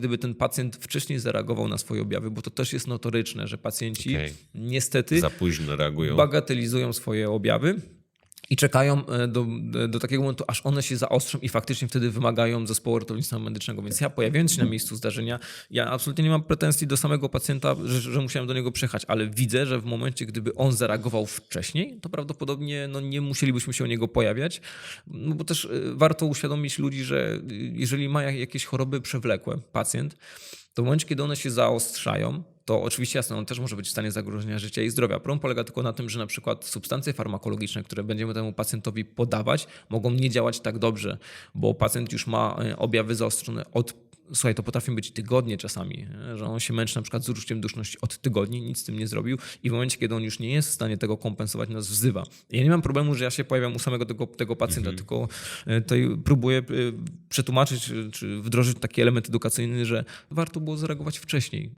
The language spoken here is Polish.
gdyby ten pacjent wcześniej zareagował na swoje objawy, bo to też jest notoryczne, że pacjenci Okej. niestety Za późno reagują. bagatelizują swoje objawy. I czekają e, do, do takiego momentu, aż one się zaostrzą i faktycznie wtedy wymagają zespołu ratownictwa medycznego. Więc ja pojawiając się na miejscu zdarzenia, ja absolutnie nie mam pretensji do samego pacjenta, że, że musiałem do niego przyjechać, ale widzę, że w momencie, gdyby on zareagował wcześniej, to prawdopodobnie no, nie musielibyśmy się o niego pojawiać. No bo też e, warto uświadomić ludzi, że e, jeżeli ma jak- jakieś choroby przewlekłe pacjent, to w momencie, kiedy one się zaostrzają, to oczywiście jasne, on też może być w stanie zagrożenia życia i zdrowia. Problem polega tylko na tym, że na przykład substancje farmakologiczne, które będziemy temu pacjentowi podawać, mogą nie działać tak dobrze, bo pacjent już ma e, objawy zaostrzone od Słuchaj, to potrafią być tygodnie czasami, nie? że on się męczy na przykład z uczuciem duszności od tygodni, nic z tym nie zrobił i w momencie, kiedy on już nie jest w stanie tego kompensować, nas wzywa. Ja nie mam problemu, że ja się pojawiam u samego tego, tego pacjenta, tylko e, tutaj próbuję e, przetłumaczyć e, czy wdrożyć taki element edukacyjny, że warto było zareagować wcześniej.